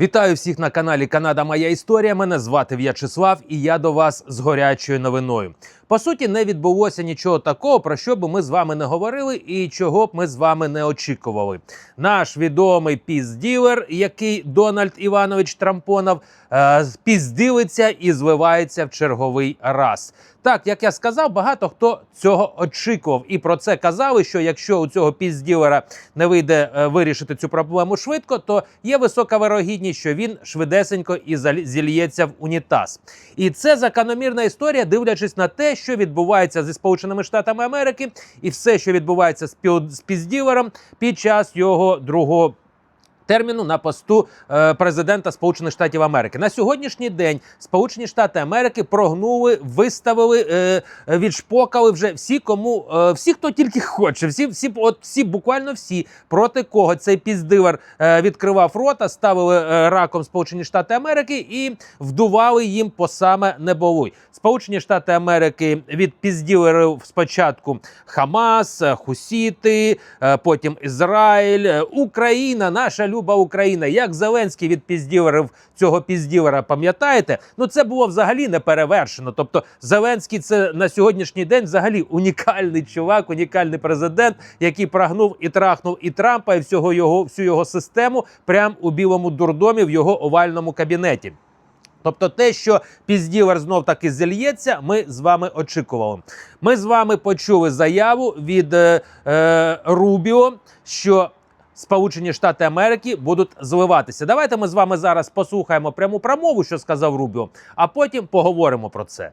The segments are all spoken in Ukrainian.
Вітаю всіх на каналі Канада Моя Історія. Мене звати В'ячеслав, і я до вас з горячою новиною. По суті, не відбулося нічого такого, про що б ми з вами не говорили, і чого б ми з вами не очікували. Наш відомий пізділер, який Дональд Іванович Трампонов, е, пізділиться і зливається в черговий раз. Так, як я сказав, багато хто цього очікував, і про це казали. Що якщо у цього пізділера не вийде е, вирішити цю проблему швидко, то є висока вирогідність, що він швидесенько і зільється в унітаз. І це закономірна історія, дивлячись на те, що відбувається зі Сполученими Штатами Америки, і все, що відбувається з пізділером під час його другого. Терміну на посту е, президента Сполучених Штатів Америки на сьогоднішній день Сполучені Штати Америки прогнули, виставили, е, відшпокали вже всі, кому е, всі, хто тільки хоче, всі, всі, от всі, буквально всі, проти кого цей піздивер е, відкривав рота, ставили раком Сполучені Штати Америки і вдували їм по саме неболуй. Сполучені Штати Америки від пізділерів спочатку Хамас, Хусіти, потім Ізраїль, Україна, наша люба Україна. Як Зеленський від пізділерів цього пізділера, пам'ятаєте? Ну це було взагалі не перевершено. Тобто, Зеленський це на сьогоднішній день взагалі унікальний чувак, унікальний президент, який прагнув і трахнув і Трампа, і всього його всю його систему прямо у білому дурдомі в його овальному кабінеті. Тобто, те, що пізділер знов таки зільється, ми з вами очікували. Ми з вами почули заяву від е, е, Рубіо, що Сполучені Штати Америки будуть зливатися. Давайте ми з вами зараз послухаємо пряму промову, що сказав Рубіо, а потім поговоримо про це.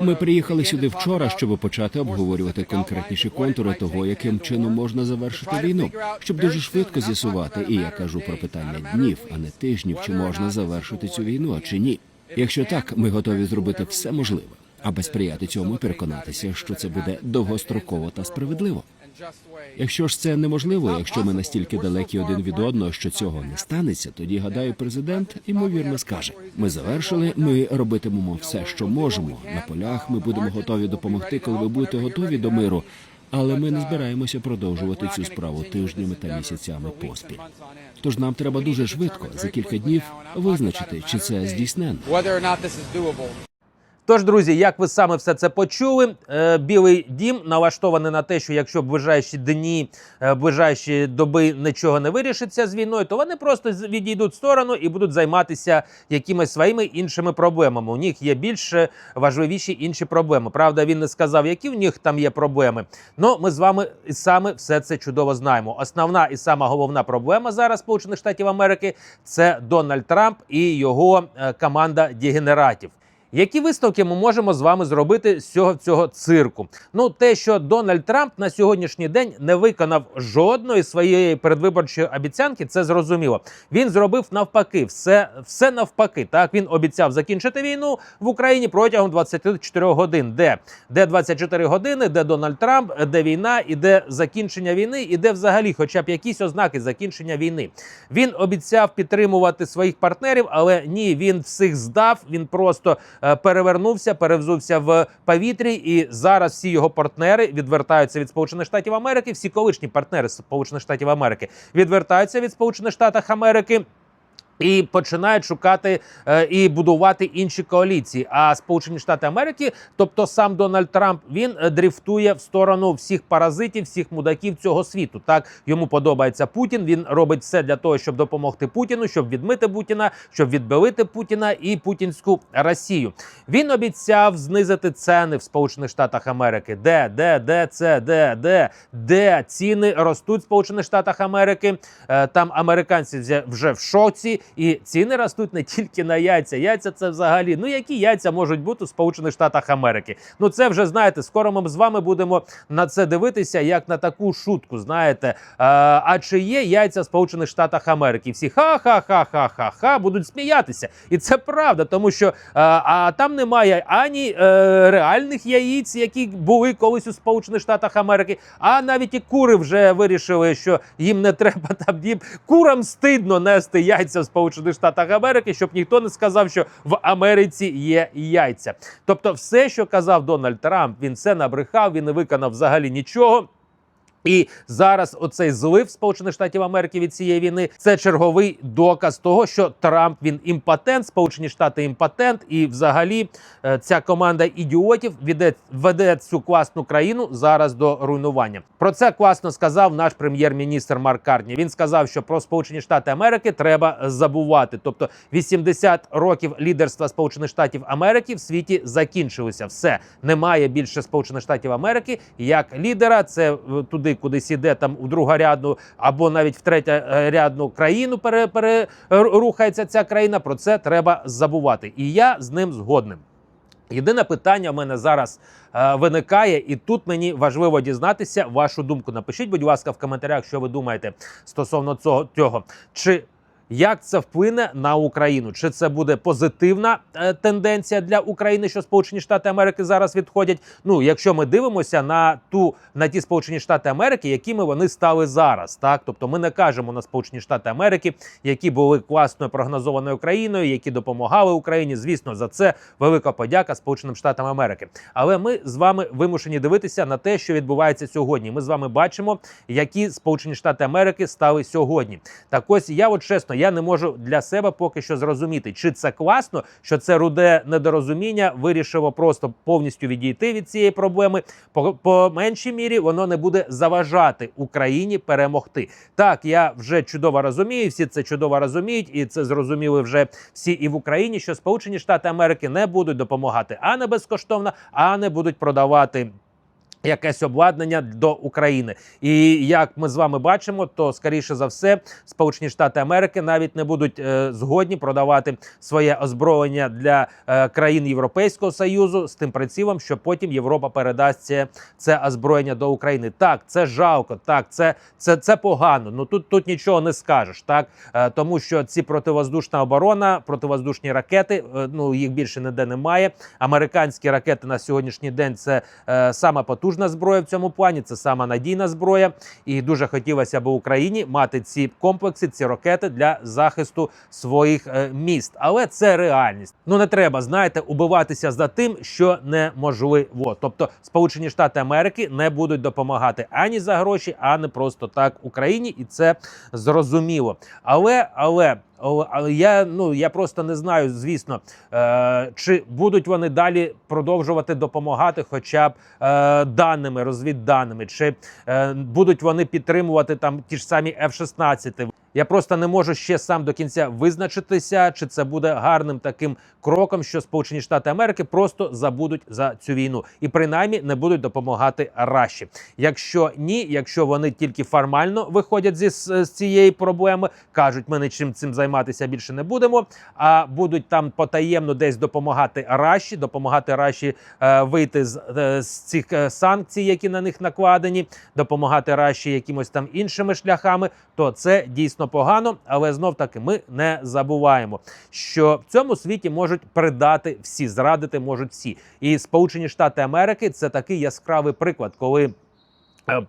Ми приїхали сюди вчора, щоб почати обговорювати конкретніші контури того, яким чином можна завершити війну, щоб дуже швидко з'ясувати. І я кажу про питання днів, а не тижнів, чи можна завершити цю війну, а чи ні. Якщо так, ми готові зробити все можливе, аби сприяти цьому переконатися, що це буде довгостроково та справедливо. Якщо ж це неможливо, якщо ми настільки далекі один від одного, що цього не станеться, тоді гадаю, президент ймовірно скаже: ми завершили, ми робитимемо все, що можемо. На полях ми будемо готові допомогти, коли ви будете готові до миру. Але ми не збираємося продовжувати цю справу тижнями та місяцями поспіль. Тож нам треба дуже швидко за кілька днів визначити, чи це здійсненно. Тож, друзі, як ви саме все це почули, е, Білий дім налаштований на те, що якщо ближайші дні, е, ближайші доби нічого не вирішиться з війною, то вони просто відійдуть в сторону і будуть займатися якимись своїми іншими проблемами. У них є більш важливіші інші проблеми. Правда, він не сказав, які в них там є проблеми. Ну, ми з вами і саме все це чудово знаємо. Основна і сама головна проблема зараз Сполучених Штатів Америки це Дональд Трамп і його е, команда дегенератів. Які висновки ми можемо з вами зробити з цього цього цирку? Ну, те, що Дональд Трамп на сьогоднішній день не виконав жодної своєї передвиборчої обіцянки, це зрозуміло. Він зробив навпаки, все, все навпаки. Так він обіцяв закінчити війну в Україні протягом 24 годин. Де? Де 24 години, де Дональд Трамп, де війна, і де закінчення війни, і де взагалі, хоча б якісь ознаки закінчення війни. Він обіцяв підтримувати своїх партнерів, але ні, він всіх здав. Він просто перевернувся, перевзувся в повітрі, і зараз всі його партнери відвертаються від Сполучених Штатів Америки. Всі колишні партнери Сполучених Штатів Америки відвертаються від Сполучених Штатів Америки. І починають шукати е, і будувати інші коаліції. А Сполучені Штати Америки, тобто сам Дональд Трамп, він е, дрифтує в сторону всіх паразитів, всіх мудаків цього світу. Так йому подобається Путін. Він робить все для того, щоб допомогти Путіну, щоб відмити Путіна, щоб відбилити Путіна і путінську Росію. Він обіцяв знизити ціни в Сполучених Штатах Америки. Де, де, де це, де, де, де ціни ростуть в Сполучених Штатах Америки. Е, Там американці вже в шоці, і ціни ростуть не тільки на яйця. Яйця це взагалі. Ну які яйця можуть бути в Сполучених Штатах Америки? Ну це вже знаєте. Скоро ми з вами будемо на це дивитися, як на таку шутку. Знаєте, Е, а чи є яйця в Сполучених Штатах Америки? Всі ха-ха-ха-ха-ха-ха будуть сміятися, і це правда, тому що е, а там немає ані е, реальних яїць, які були колись у Сполучених Штатах Америки, а навіть і кури вже вирішили, що їм не треба там їм курам стидно нести яйця в Сполучених Штатах Америки, щоб ніхто не сказав, що в Америці є яйця. Тобто, все, що казав Дональд Трамп, він це набрехав, він не виконав взагалі нічого. І зараз оцей злив Сполучених Штатів Америки від цієї війни це черговий доказ того, що Трамп він імпотент, Сполучені Штати імпотент, і взагалі е, ця команда ідіотів веде, веде цю класну країну зараз до руйнування. Про це класно сказав наш прем'єр-міністр Марк Карні. Він сказав, що про Сполучені Штати Америки треба забувати. Тобто 80 років лідерства Сполучених Штатів Америки в світі закінчилися. Все немає більше Сполучених Штатів Америки як лідера. Це е, туди, кудись іде там у другорядну або навіть в третьорядну країну пере, пере, рухається ця країна. Про це треба забувати. І я з ним згодним. Єдине питання в мене зараз е, виникає, і тут мені важливо дізнатися вашу думку. Напишіть, будь ласка, в коментарях, що ви думаєте стосовно цього. Чи як це вплине на Україну? Чи це буде позитивна е, тенденція для України, що Сполучені Штати Америки зараз відходять? Ну, якщо ми дивимося на ту на ті Сполучені Штати Америки, якими вони стали зараз, так тобто ми не кажемо на Сполучені Штати Америки, які були класною прогнозованою країною, які допомагали Україні. Звісно, за це велика подяка Сполученим Штатам Америки. Але ми з вами вимушені дивитися на те, що відбувається сьогодні. Ми з вами бачимо, які Сполучені Штати Америки стали сьогодні. Так ось я, от чесно, я не можу для себе поки що зрозуміти, чи це класно, що це руде недорозуміння вирішило просто повністю відійти від цієї проблеми. По, по меншій мірі воно не буде заважати Україні перемогти. Так, я вже чудово розумію, всі це чудово розуміють, і це зрозуміли вже всі і в Україні, що Сполучені Штати Америки не будуть допомагати а не безкоштовно, а не будуть продавати. Якесь обладнання до України, і як ми з вами бачимо, то скоріше за все, Сполучені Штати Америки навіть не будуть е, згодні продавати своє озброєння для е, країн Європейського союзу з тим прицілом, що потім Європа передасть це, це озброєння до України. Так, це жалко, так, це це, це погано. Ну тут тут нічого не скажеш, так е, тому що ці противоздушна оборона, противоздушні ракети, е, ну їх більше ніде немає. Американські ракети на сьогоднішній день це е, сама потужна зброя в цьому плані. Це сама надійна зброя, і дуже хотілося б Україні мати ці комплекси, ці ракети для захисту своїх е, міст. Але це реальність. Ну не треба, знаєте, убиватися за тим, що неможливо. Тобто, Сполучені Штати Америки не будуть допомагати ані за гроші, ані просто так Україні, і це зрозуміло. Але але. Але я ну я просто не знаю, звісно, е, чи будуть вони далі продовжувати допомагати, хоча б е, даними, розвідданими, чи е, будуть вони підтримувати там ті ж самі F-16. Я просто не можу ще сам до кінця визначитися, чи це буде гарним таким кроком, що Сполучені Штати Америки просто забудуть за цю війну і принаймні не будуть допомагати Раші. Якщо ні, якщо вони тільки формально виходять зі з цієї проблеми, кажуть, ми нічим цим займатися більше не будемо. А будуть там потаємно десь допомагати Раші, допомагати Раші е, вийти з, е, з цих е, санкцій, які на них накладені, допомагати Раші якимось там іншими шляхами, то це дійсно погано. Але знов таки ми не забуваємо, що в цьому світі можуть придати всі, зрадити можуть всі. І Сполучені Штати Америки це такий яскравий приклад, коли. Е,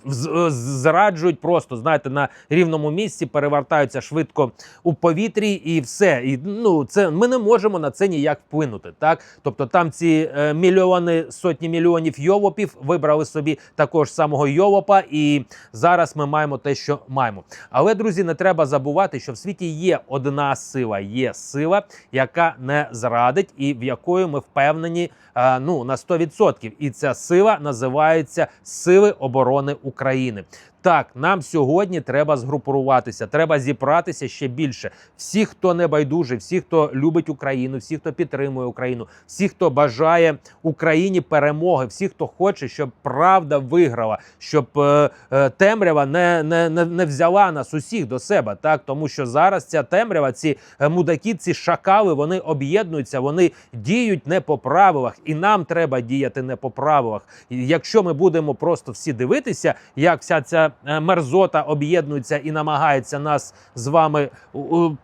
Зраджують просто знаєте на рівному місці, перевертаються швидко у повітрі, і все. І ну це ми не можемо на це ніяк вплинути. Так, тобто там ці е, мільйони, сотні мільйонів йолопів вибрали собі також самого йолопа, і зараз ми маємо те, що маємо. Але друзі, не треба забувати, що в світі є одна сила, є сила, яка не зрадить, і в якої ми впевнені е, ну на 100%. І ця сила називається Сили оборони України. Так, нам сьогодні треба згрупуватися, треба зібратися ще більше. Всі, хто не байдужий, всі, хто любить Україну, всі, хто підтримує Україну, всі, хто бажає Україні перемоги, всі, хто хоче, щоб правда виграла, щоб е, е, темрява не, не, не, не взяла нас усіх до себе. Так, тому що зараз ця темрява, ці е, мудаки, ці шакали, вони об'єднуються, вони діють не по правилах, і нам треба діяти не по правилах. Якщо ми будемо просто всі дивитися, як вся ця е, мерзота об'єднується і намагається нас з вами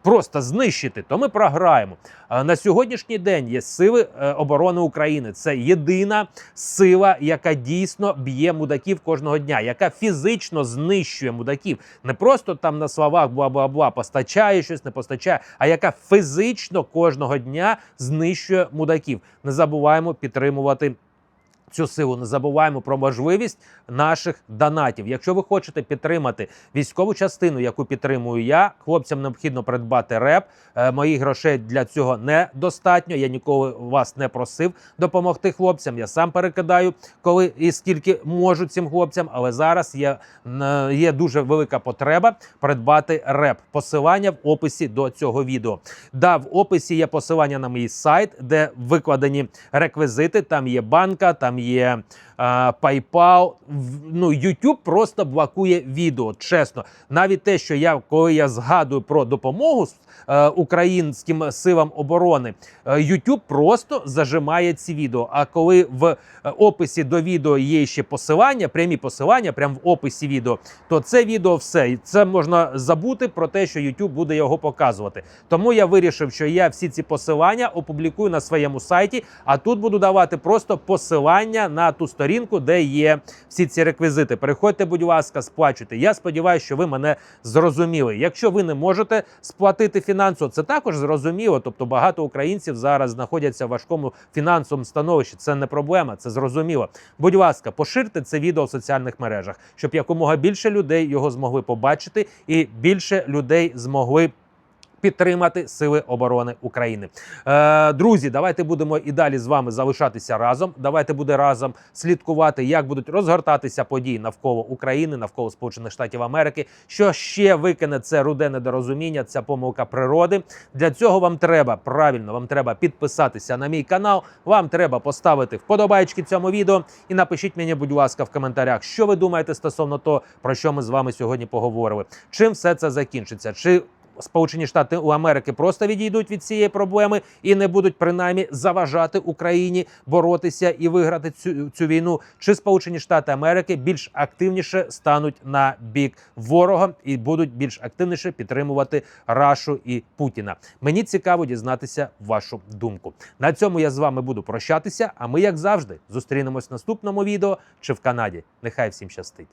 просто знищити, то ми програємо. На сьогоднішній день є сили е, оборони України. Це єдина сила, яка дійсно б'є мудаків кожного дня, яка фізично знищує мудаків. Не просто там на словах бла-бла-бла постачає щось, не постачає, а яка фізично кожного дня знищує мудаків. Не забуваємо підтримувати. Цю силу. Не забуваємо про можливість наших донатів. Якщо ви хочете підтримати військову частину, яку підтримую я, хлопцям необхідно придбати реп. Е, Моїх грошей для цього недостатньо. Я ніколи вас не просив допомогти хлопцям. Я сам перекидаю, коли і скільки можу цим хлопцям. Але зараз є, є дуже велика потреба придбати реп. Посилання в описі до цього відео. Да, в описі є посилання на мій сайт, де викладені реквізити. Там є банка, там є е, PayPal. Ну, YouTube просто блокує відео. Чесно, навіть те, що я коли я згадую про допомогу е, українським силам оборони, е, YouTube просто зажимає ці відео. А коли в е, описі до відео є ще посилання, прямі посилання, прямо в описі відео, то це відео все. Це можна забути про те, що YouTube буде його показувати. Тому я вирішив, що я всі ці посилання опублікую на своєму сайті, а тут буду давати просто посилання на ту сторінку, де є всі ці реквізити. Переходьте, будь ласка, сплачуйте. Я сподіваюся, що ви мене зрозуміли. Якщо ви не можете сплатити фінансово, це також зрозуміло. Тобто багато українців зараз знаходяться в важкому фінансовому становищі. Це не проблема, це зрозуміло. Будь ласка, поширте це відео в соціальних мережах, щоб якомога більше людей його змогли побачити, і більше людей змогли. Підтримати сили оборони України, е, друзі. Давайте будемо і далі з вами залишатися разом. Давайте буде разом слідкувати, як будуть розгортатися події навколо України, навколо Сполучених Штатів Америки. Що ще викине це руде недорозуміння, ця помилка природи. Для цього вам треба правильно, вам треба підписатися на мій канал. Вам треба поставити вподобайки цьому відео і напишіть мені, будь ласка, в коментарях, що ви думаєте стосовно того, про що ми з вами сьогодні поговорили. Чим все це закінчиться? Чи Сполучені Штати у Америки просто відійдуть від цієї проблеми і не будуть принаймні заважати Україні боротися і виграти цю, цю війну. Чи Сполучені Штати Америки більш активніше стануть на бік ворога і будуть більш активніше підтримувати Рашу і Путіна? Мені цікаво дізнатися вашу думку. На цьому я з вами буду прощатися. А ми, як завжди, зустрінемось в наступному відео чи в Канаді. Нехай всім щастить.